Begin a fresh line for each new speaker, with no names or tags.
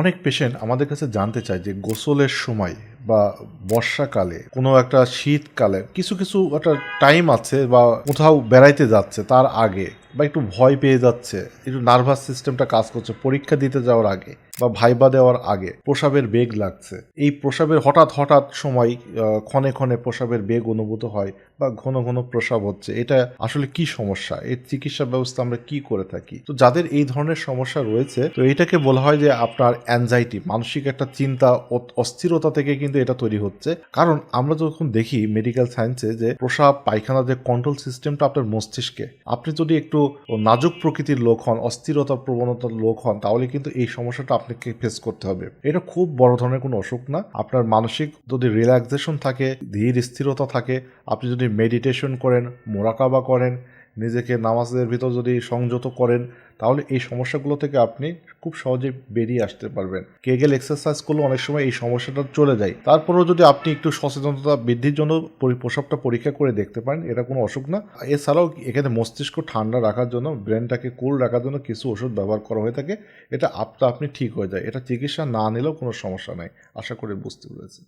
অনেক পেশেন্ট আমাদের কাছে জানতে চায় যে গোসলের সময় বা বর্ষাকালে কোনো একটা শীতকালে কিছু কিছু একটা টাইম আছে বা কোথাও বেড়াইতে যাচ্ছে তার আগে বা একটু ভয় পেয়ে যাচ্ছে, একটু নার্ভাস সিস্টেমটা কাজ করছে, পরীক্ষা দিতে যাওয়ার আগে। বা ভাইবা দেওয়ার আগে প্রসাবের বেগ লাগছে। এই প্রসাবের হঠাৎ হঠাৎ সময় ক্ষণে ক্ষণে প্রসাবের বেগ অনুভূত হয় বা ঘন ঘন প্রসাব হচ্ছে। এটা আসলে কি সমস্যা? এর চিকিৎসা ব্যবস্থা আমরা কি করে থাকি? তো যাদের এই ধরনের সমস্যা রয়েছে, তো এটাকে বলা হয় যে আপনার অ্যাংজাইটি মানসিক একটা চিন্তা অস্থিরতা থেকে কিন্তু এটা তৈরি হচ্ছে। কারণ আমরা যখন দেখি মেডিকেল সায়েন্সে যে প্রসাব, পায়খানা যে কন্ট্রোল সিস্টেমটা আপনার মস্তিষ্কে, আপনি যদি একটু নাজুক প্রকৃতির লোক হন, অস্থিরতা প্রবণতার লোক হন, তাহলে কিন্তু এই সমস্যাটা আপনাকে ফেস করতে হবে। এটা খুব বড় ধরনের কোনো অসুখ না। আপনার মানসিক যদি রিল্যাক্সেশন থাকে, ধীর স্থিরতা থাকে, আপনি যদি মেডিটেশন করেন, মোরাকাবা করেন নিজেকে নামাজের ভিতর যদি সংযত করেন, তাহলে এই সমস্যাগুলো থেকে আপনি খুব সহজে বেরিয়ে আসতে পারবেন। কেগেল এক্সারসাইজ করলে অনেক সময় এই সমস্যাটা চলে যায়। তারপরেও যদি আপনি একটু সচেতনতা বৃদ্ধির জন্য প্রসবটা পরীক্ষা করে দেখতে পারেন, এটা কোনো অসুখ না। এছাড়াও এখানে মস্তিষ্ক ঠান্ডা রাখার জন্য, ব্রেনটাকে কুল রাখার জন্য কিছু ওষুধ ব্যবহার করা হয়ে থাকে। এটা আপনা আপনি ঠিক হয়ে যায়। এটা চিকিৎসা না নিলেও কোনো সমস্যা নাই। আশা করি বুঝতে পেরেছি